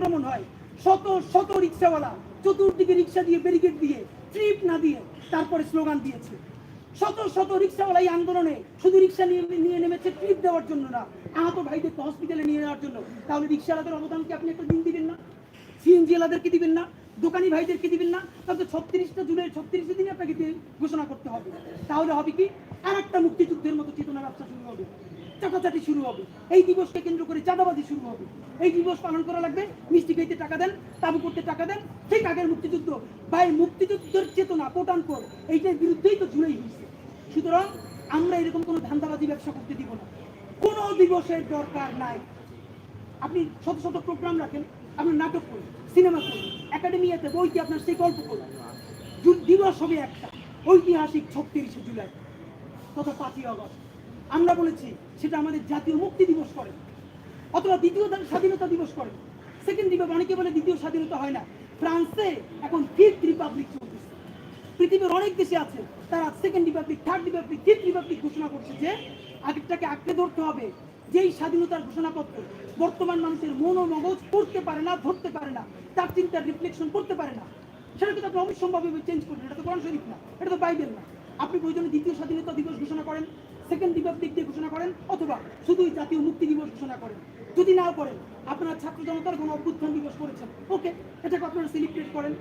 আক্রমণ হয়। শত শত রিক্সাওয়ালা চতুর্দিকে রিক্সা দিয়ে ব্যারিকেড দিয়ে ট্রিপ না দিয়ে তারপরে স্লোগান দিয়েছে। শত শত রিক্সাওয়ালা এই আন্দোলনে শুধু রিক্সা নিয়ে নিয়ে নেমেছে ট্রিপ দেওয়ার জন্য না, আহত ভাইদের হসপিটালে নিয়ে যাওয়ার জন্য। তাহলে রিক্সাওয়ালাদের অবদানকে আপনি একটা দিন দিবেন না? সিএনজি ওয়ালাদেরকে দিবেন না? দোকানি ভাইদেরকে দিবেন না? তাহলে ছত্রিশটা জুলাই ছত্রিশটা দিনে আপনাকে ঘোষণা করতে হবে। তাহলে হবে কি? আর একটা মুক্তিযুদ্ধের মতো চেতনা ব্যবসা শুরু হবে। চাটাচাটি শুরু হবে। এই দিবসকে কেন্দ্র করে চাঁদাবাজি শুরু হবে। এই দিবস পালন করা লাগবে। মিষ্টি খাইতে টাকা দেন, তাবু করতে টাকা দেন। ঠিক আগের মুক্তিযুদ্ধ ভাই মুক্তিযুদ্ধের চেতনা কোটান কর এইটার বিরুদ্ধেই তো জুড়েই হয়েছে। সুতরাং আমরা এরকম কোনো ধান্দাবাজি ব্যবসা করতে দিব না। কোনো দিবসের দরকার নাই। আপনি শত শত প্রোগ্রাম রাখেন, আপনার নাটক করুন সিনেমা করুন একাডেমিয়াতে বইতে আপনার সেই গল্প করুন। দিবস হবে একটা, ঐতিহাসিক ছত্রিশে জুলাই, তথা পাঁচই আগস্ট। আমরা বলেছি সেটা আমাদের জাতীয় মুক্তি দিবস করে, অথবা দ্বিতীয় স্বাধীনতা দিবস করে। সেকেন্ড দিবস অনেকে বলে দ্বিতীয় স্বাধীনতা হয় না। ফ্রান্সে এখন ফিফথ রিপাবলিক চলতেছে। পৃথিবীর অনেক দেশে আছে, তারা second republic third republic fifth republic ঘোষণা করছে যে আগেরটাকে আঁকড়ে ধরতে হবে। যেই স্বাধীনতার ঘোষণাপত্র বর্তমান মানুষের মন ও মগজ করতে পারে না, ধরতে পারে না, তার চিন্তার রিফ্লেকশন করতে পারে না। সেটা কিন্তু আপনি অবিসম্ভাবে চেঞ্জ করবেন। এটা তো কোরআন শরীফ না, এটা তো বাইবেল না। আপনি প্রয়োজনে দ্বিতীয় স্বাধীনতা দিবস ঘোষণা করেন। সেকেন্ড রিপাবলিক ডে ঘোষণা করেন অথবা শুধুই জাতীয় মুক্তি দিবস ঘোষণা করেন। যদি নাও করেন, আপনারা ছাত্র জনতার কোনো অভ্যুত্থান দিবস করেছেন। ওকে এটাকে আপনারা সেলিব্রেট করেন?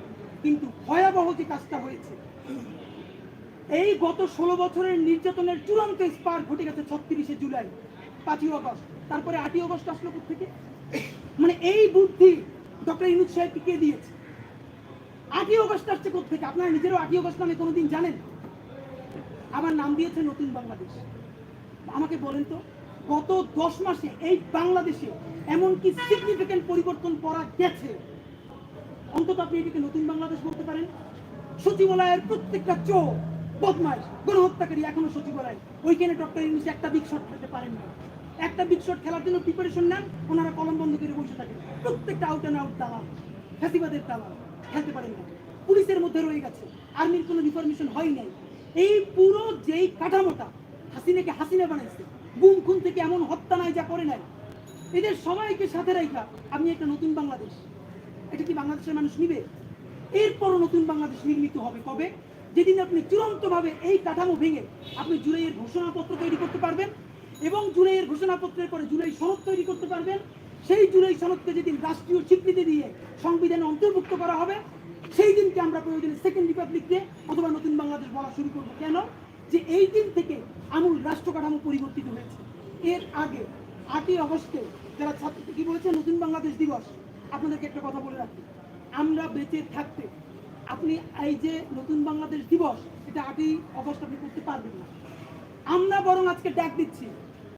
কিন্তু ভয়াবহ যে কাজটা হয়েছে, এই গত ষোলো বছরের নির্যাতনের চূড়ান্ত স্পার ঘটে গেছে ছত্রিশে জুলাই, পাঁচই অগস্ট তারপরে আটই অগস্ট আসলো থেকে মানে এই বুদ্ধি ডক্টর ইনুজ সাহেবকে কে দিয়েছে? আটই অগস্ট আসছে থেকে আপনারা নিজেরও আটই অগস্ট নামে কোনোদিন জানেন? আমার নাম দিয়েছে নতুন বাংলাদেশ। আমাকে বলেন তো, গত দশ মাসে এই বাংলাদেশে এমন কি সিগনিফিকেন্ট পরিবর্তন করা গেছে। অন্তত আপনি এটিকে নতুন বাংলাদেশ বলতে পারেন। সচিবালয়ের প্রত্যেকটা চোর, বদমাইশ, গণহত্যাকারী এখনও সচিবালয়। ওইখানে ডক্টর ইংলিশ একটা বিগ শট খেলতে পারেন না। একটা বিগ শট খেলার জন্য প্রিপারেশন নেন, ওনারা কলম বন্ধ করে বসে থাকেন। প্রত্যেকটা আউট অ্যান্ড আউট দালাল, ফ্যাসিবাদের দালাল, খেলতে পারেন না। পুলিশের মধ্যে রয়ে গেছে। আর্মির কোনো রিফরমেশন হয় নাই। এই পুরো যেই কাঠামোটা হাসিনাকে হাসিনা বানাইছে, গুম খুন থেকে এমন হত্যা নাই, যা করে নাই। এদের সবাইকে সাথে রাখা আপনি একটা নতুন বাংলাদেশ। এটা কি বাংলাদেশের মানুষ নিবে? এরপরও নতুন বাংলাদেশ নির্মিত হবে কবে? যেদিন আপনি চূড়ান্তভাবে এই কাঠামো ভেঙে আপনি জুলাইয়ের ঘোষণাপত্র তৈরি করতে পারবেন এবং জুলাইয়ের ঘোষণাপত্রের পরে জুলাই সনদ তৈরি করতে পারবেন। সেই জুলাই সনদকে যেদিন রাষ্ট্রীয় স্বীকৃতি দিয়ে সংবিধানে অন্তর্ভুক্ত করা হবে সেই দিনকে আমরা প্রয়োজনে সেকেন্ড রিপাবলিক ডে অথবা নতুন বাংলাদেশ বলা শুরু করব। কেন? যে এই দিন থেকে আমূল রাষ্ট্র কাঠামো পরিবর্তিত হয়েছে। এর আগে আটই অগস্টে যারা ছাত্র কি বলেছে? নতুন বাংলাদেশ দিবস। আপনাদেরকে একটা কথা বলে রাখি। আমরা বেঁচে থাকতে, আপনি এই যে নতুন বাংলাদেশ দিবস, এটা আটই অগস্ট আপনি করতে পারবেন না। আমরা বরং আজকে ডাক দিচ্ছি।